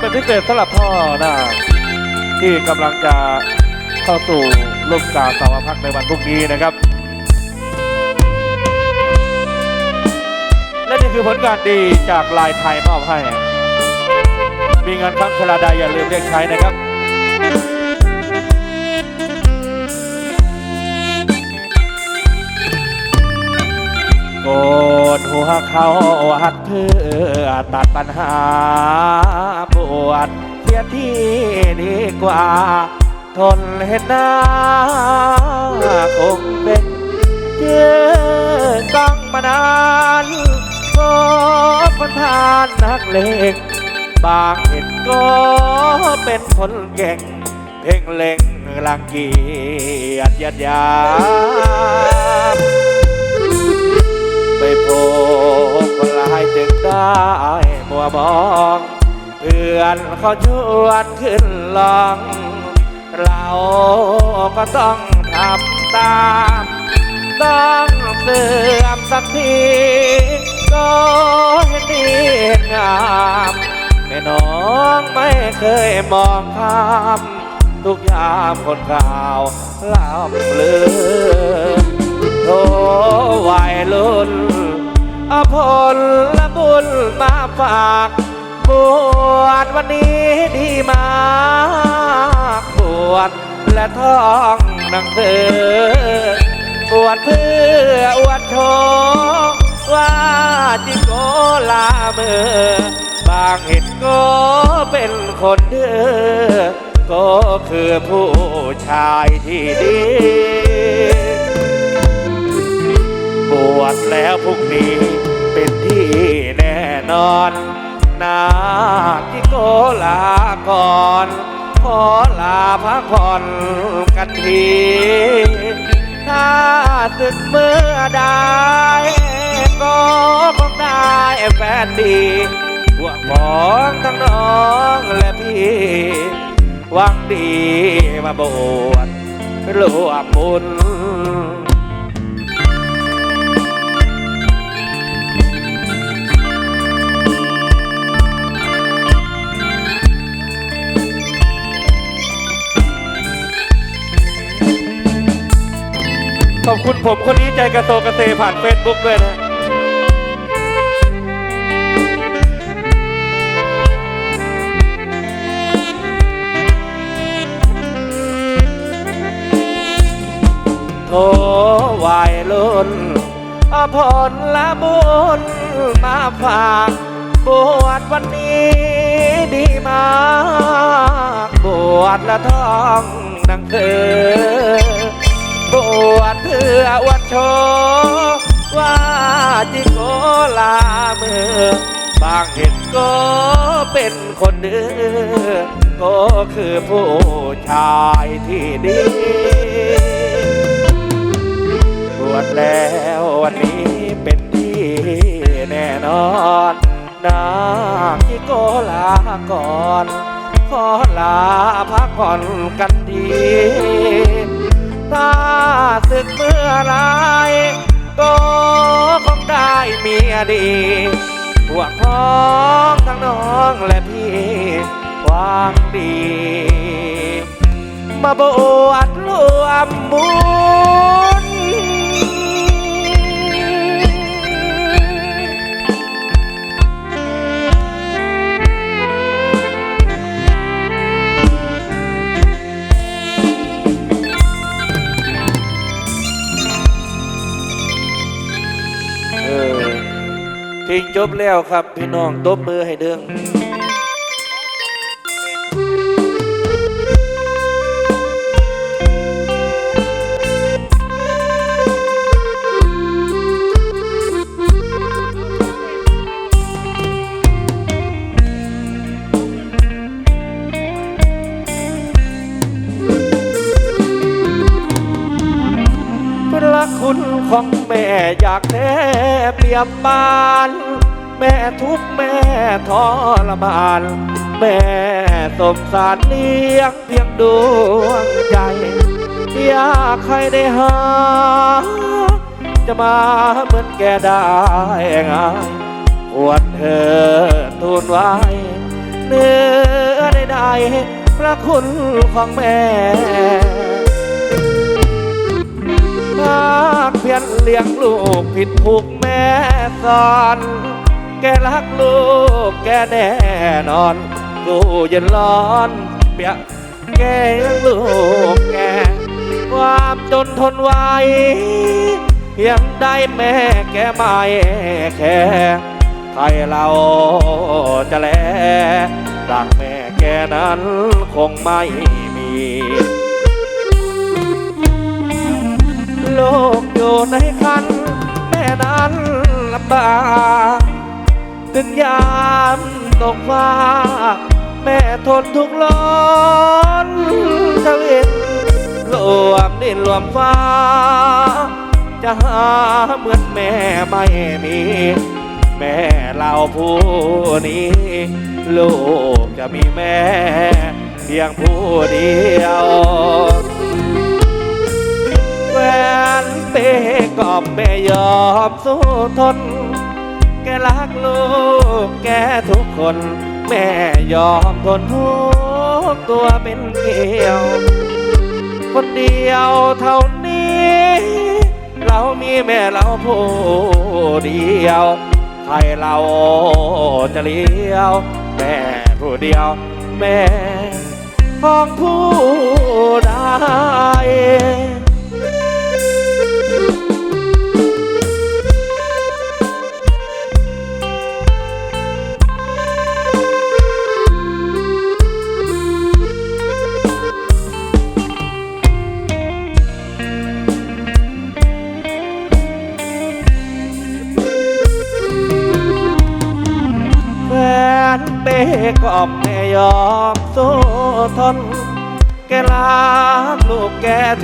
เป็นพิเศษสำหรับพ่อนะที่กำลังจะเข้าสู่ลูกกาสาวพักในวันพรุ่งนี้นะครับ และนี่คือผลงานดีจากลายไทยมอบให้ มีเงินครั้งชลาดาอย่าลืมเรียกใช้นะครับ กนหัวเขาวัดเพื่อตัดปัญหาปวดเสียที่ดีกว่า ทนเห็นหน้าคงเป็นเจอต้องมานานพบคนผ่านนักเลงบางเห็นก็เป็นคนเก่ง เพ่งเล็งรังเกียจยัดยาม ไม่พบคนร้ายจึงได้มัวมองเพื่อนเขาชวนขึ้นลอง เราก็ต้องทำตามต้องเสื่อมสักทีก็เห็นดีเห็นงามแม่น้องไม่เคยมองข้ามทุกยามคนข่าวล่ำลือโทวัยรุ่น อภลละบุญมาฝากบวชวันนี้ดีมากบวชและท่องหนังสือบวชเพื่ออวดโชว์ว่าจิโกลาเมือบางเห็นก็เป็นคนเด้อก็คือผู้ชายที่ดี วชแล้วพรุ่งนี้เป็นที่แน่นอนนาที่โกลาก่อนขอลาพักผ่อนกันทีถ้าศึกเมื่อใดก็คงได้แฟนดีพวกพ้องทั้งน้องและพี่หวังดีมาบวชรวมบุญ ขอบคุณผมคนนี้ใจกระโตกระเซผ่านเฟซบุ๊กด้วยนะโทวายลุนอภรละบุญมาฝากบวชวันนี้ดีมากบวชละท่องนังสือบวช ออวดโชว่าจิโกลาเมือบางเห็นก็เป็นคนเดือก็คือผู้ชายที่ดีบวชแล้ววันนี้เป็นที่แน่นอนนางที่โกลาก่อน ขอลาพักผ่อนกันดี ศึกเมื่อไรก็คงได้เมียดีพวกพ้องทั้งน้องและพี่วางดี มาบวชร บแล้วครับ พี่น้องตบมือให้เด้งพระคุณของแม่อยากแท้เปรียบบาน แม่ทุกแม่ทรมาน แม่สงสารเลี้ยงเพียงดวงใจอยากใครได้หา จะมาเหมือนแกได้ไง่ายอวดเธอทูลไว้ เนื้อใดๆพระคุณของแม่ภาคเพียนเลี้ยงลูกผิดถูกแม่สอน แกรักลูกแกแน่นอนกูยันร้อนเปียกแกยังลูกแก ความจนทนไว้เพียงได้แม่แกไม่แค่ใครเราจะแลรักแม่แกนั้นคงไม่มีโลกอยู่ในคันแม่นั้นลำบาก ถึงยามตกฟ้า แม่ทนทุกข์ร้อนทวินรวมดินรวมฟ้า จะหาเหมือนแม่ไม่มีแม่เราผู้นี้ ลูกจะมีแม่ เพียงผู้เดียวแฟนเป้กอบแม่ยอมสู้ทน รักลูกแกทุกคน แม่ยอมทนทุกตัวเป็นเกลียว คนเดียวเท่านี้ เรามีแม่เราผู้เดียว ใครเราจะเลี้ยว แม่ผู้เดียว แม่ของผู้ใด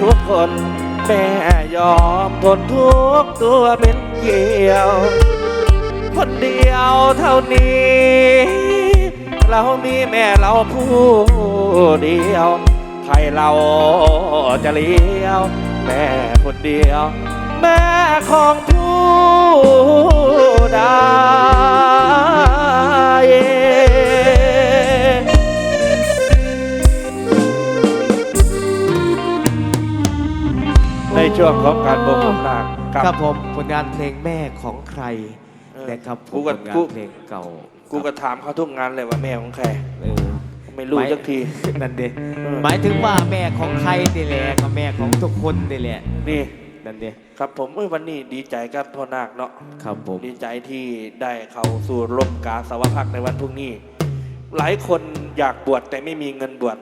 ทุกคน แม่ยอมทนทุกตัวเป็นเกลียว คนเดียวเท่านี้ เรามีแม่เราผู้เดียว ใครเราจะเลี้ยว แม่คนเดียว แม่ของผู้ใด ช่วงของการบ่มกำลังครับผมผลงานเพลงแม่ของใครเออนะครับผกูมก็ผลงากูนเพลงเก่ากูก็ถามเขาทุกงานเลยว่าแม่ของใครเออไม่รู้สักที นั่นเด้เออ หมายถึงว่าแม่ของใครนี่แหละก็แม่ของทุกคนนี่แหละนี่นั่นเด้ครับผมเอ้ยวันนี้ดีใจกับพ่อนาคเนาะครับผมดีใจที่ได้เข้าสู่ร่มกาสาวพักในวันพรุ่งนี้ หลายคนอยากบวชแต่ไม่มีเงินบวช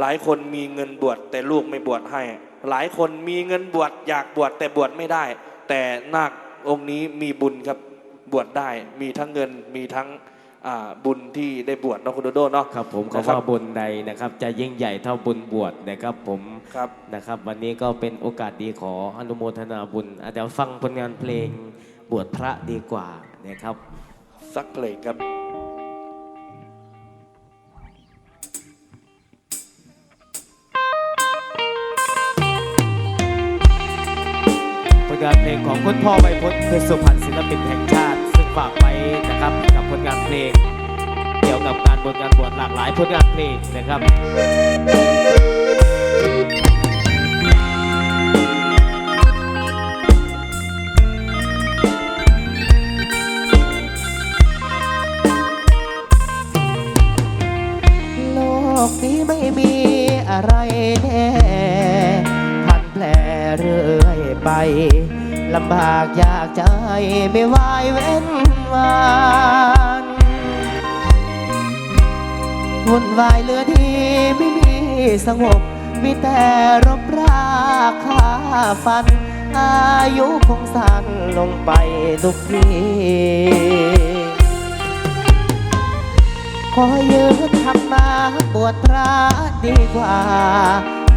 หลายคนมีเงินบวชแต่ลูกไม่บวชให้ หลายคนมีเงินบวชอยากบวชแต่บวชไม่ได้ แต่นาคองค์นี้มีบุญครับบวชได้ มีทั้งเงินมีทั้งอ่าบุญที่ได้บวชเนาะคุณโดโดเนาะครับผมนะเขาครับว่าบุญใดนะครับ จะยิ่งใหญ่เท่าบุญบวชนะครับผมครับนะครับ วันนี้ก็เป็นโอกาสดีขออนุโมทนาบุญอาจจะเดี๋ยวฟังผลงานเพลงบวชพระดีกว่านะครับ สักเพลงครับ ลงานเพลงของคุณพ่อใบพจน์เพชรสุพรรณศิลปินแห่งชาติ ซึ่งฝากไว้นะครับกับผลงานเพลง เกี่ยวกับการบวชงานบวชหลากหลายผลงานเพลงนะครับโลกนี้ไม่มีอะไรแน่พันแผลเรื่อยไป ลำบากยากใจไม่วายเว้นวันวุ่นวายเหลือที่ไม่มีสงบ มีแต่รบราคาฟัน อายุคงสั้นลงไปทุกทีขอยืนทำมาบวชพระดีกว่า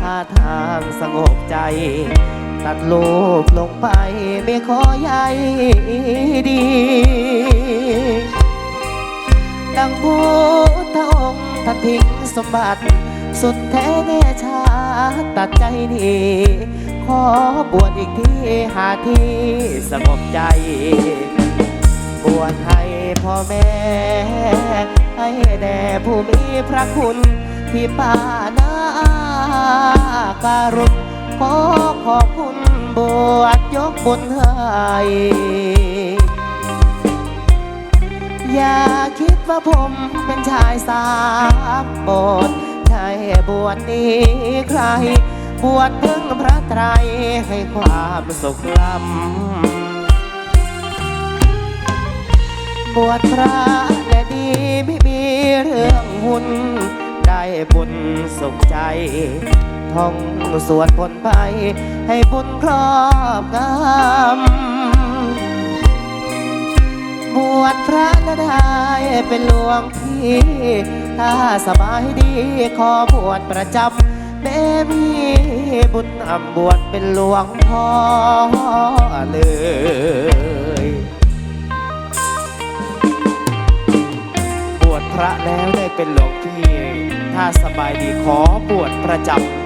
หาทางสงบใจ ตัดลูกลงไปไม่ขอใยดี ดังพุทธองค์ท่านทิ้งสมบัติ สุดแท้แน่ชาตัดใจดีขอบวชอีกทีหาที่สงบใจ บวชให้พ่อแม่ ให้แด่ผู้มีพระคุณพี่ป้านาการุณ ขอขอบคุณบวชยกบุญให้อย่าคิดว่าผมเป็นชายสามบสถ์ใช่บวชนี้ใคร บวชเพิ่งพระไตรให้ความสุขล้ำบวชพระและดีไม่มีเรื่องหุ่นได้บุญสุขใจ ท่องสวดผลไป ให้บุญครอบงำบวชพระและได้เป็นหลวงพี่ถ้าสบายดีขอบวชประจำแม่มีบุญอำบวชเป็นหลวงพ่อเลยบวชพระแล้วได้เป็นหลวงพี่ ถ้าสบายดีขอบวชประจำ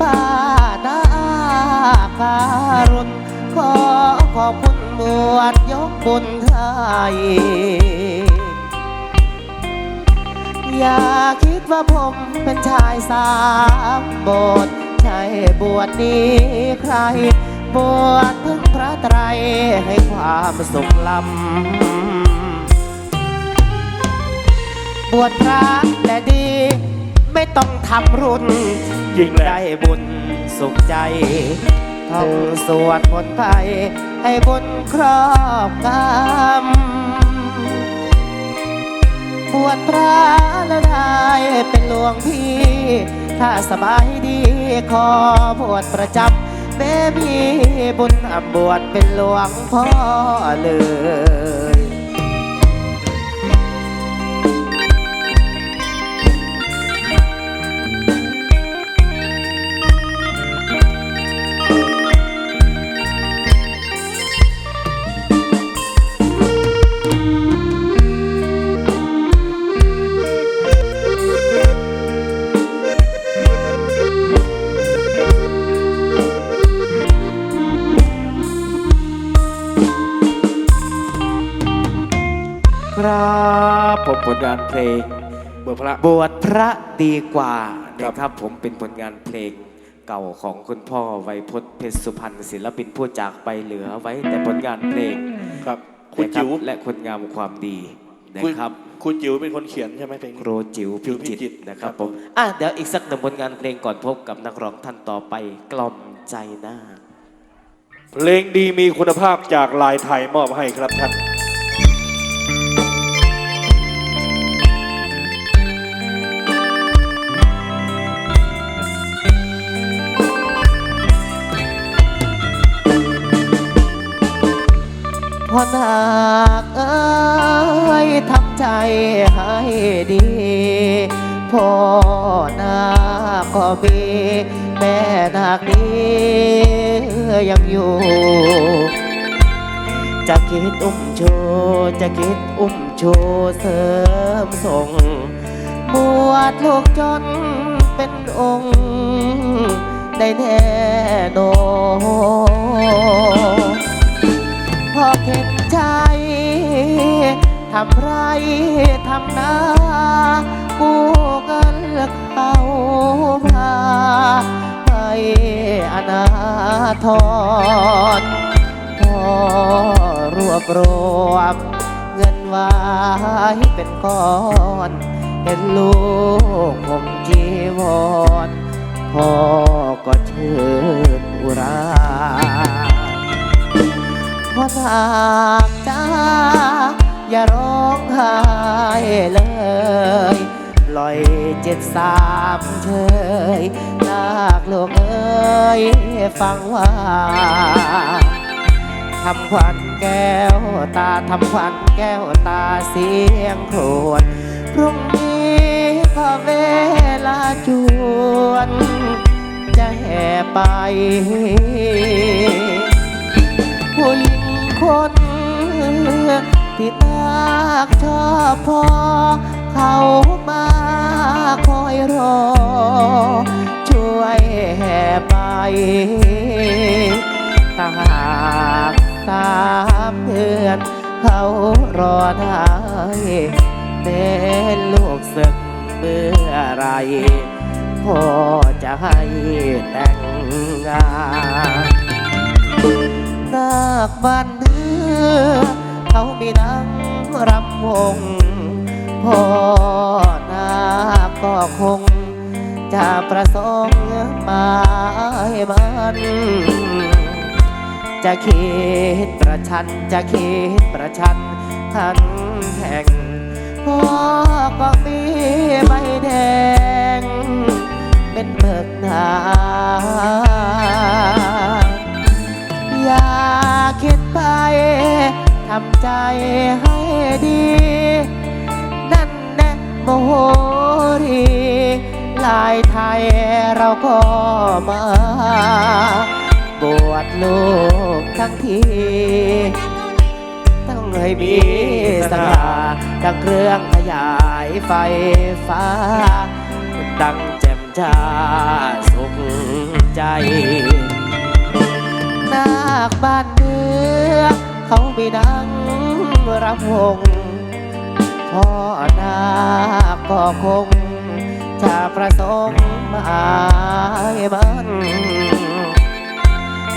ป้านาการุณขอขอบคุณบวชยกบุญให้อย่าคิดว่าผมเป็นชายสามโบสถ์ใช่บวชนี้ใคร บวชเพิ่งพระไตรให้ความสุขลำบวชพระและดีไม่ต้องทำรุ่น จริงแหละ ได้บุญสุขใจ ท่องสวดมนต์ไปให้บุญครอบงำบวชพระแล้วได้เป็นหลวงพี่ ถ้าสบายดีขอบวชประจำแม่มีบุญอำบวชเป็นหลวงพ่อเลย ครับผมผลงานเพลงบวชพระบวชพระดีกว่าครับนะครับ ผมเป็นผลงานเพลงเก่าของคุณพ่อไวยพจน์เพชรสุพรรณศิลปินผู้จากไปเหลือไว้แต่ผลงานเพลงครับ คุณนะรับจิ๋วและคนงามความดีนะคุณครับคุณจิ๋วเป็นคนเขียนใช่ไหมเพลงคนี้รูจิ๋วจิ๋พิวพิจิตจิรตรนะครับครับผมอะเดี๋ยวอีกสักหนึ่งผลงานเพลงก่อนพบกับนักร้องท่านต่อไปกล่อมใจนาคเพลงดีมีคุณภาพจากลายไทยมอบให้ครับท่าน พ่อนาคเอ้ยทำใจให้ดีพ่อนาคก็มีแม่นาคนี้ยังอยู่ จะคิดอุ้มชูจะคิดอุ้มชูเสริมส่งบวชลูกจนเป็นองค์ ได้แน่นอน ทำไรทำนากู้เงินเข้าพาให้อนาทรพอรวบรวมเงินไว้เป็นก้อนเห็นลูกผมจีวรพ่อก็เชื่นอุราพ่อทากจ้า อย่าร้องไห้เลยลอยเจ็ดสามเฉยลากโลกเอ้ยฟังว่าทำควันแก้วตาทำควันแก้วตาเสียงโครวญพรุ่งนี้ก็เวลาจวน จะแห่ไป ผู้หญิงคน ที่มากชอบพอ เขามาคอยรอ ช่วยแห่ไปตาหากสามเดือน เขารอได้เป็นลูกศึกเมื่อไรพ่อจะให้แต่งงาน นาคบ้านเนื้อ เขามีนางรำวงพ่อนาก็คง จะประสงค์มายมันจะคิดประชันจะคิดประชันขันแข่งพ่อก็มีใบแดง เป็นเบิกหนาอย่าคิดไป ทำใจให้ดี นั่นแน่โมโหรีลายไทยเราก็มา บวชลูกทั้งทีต้องให้มีสง่าดังเครื่องขยายไฟฟ้า ดังแจ่มจ้าสุขใจนาคบ้านเนื้อ เขามีนังรำวงพ่อนาก็คง จะประสงค์หมายมัน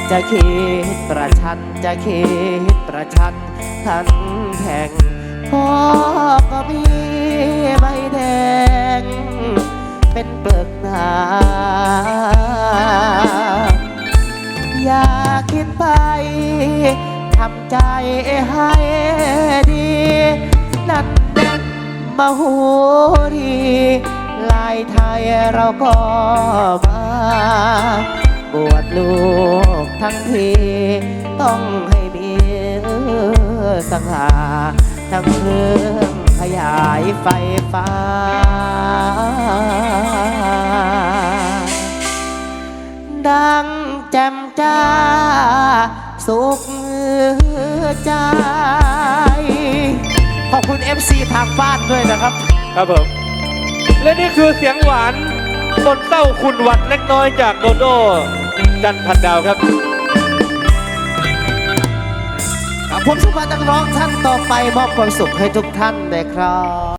จะคิดประชันจะคิดประชันทันแข่งพ่อก็มีใบแดง เป็นเปลือกหนาอย่าคิดไปำใจให้ดี นั่นแน่มาหูดีลายไทยเราก็มาบวชลูกทั้งทีต้องให้มีสังหาทั้งเครื่องขยายไฟฟ้า ดังแจ่มจ้าสุข ใจ ขอบคุณ FC ทางบ้านด้วยนะครับ ครับผม และนี่คือเสียงหวานบนเต้าคุณหวัดเล็กน้อยจากโดโดจันพันดาวครับ ผมสุภาพนักร้องท่านต่อไปมอบความสุขให้ทุกท่านเลยครับ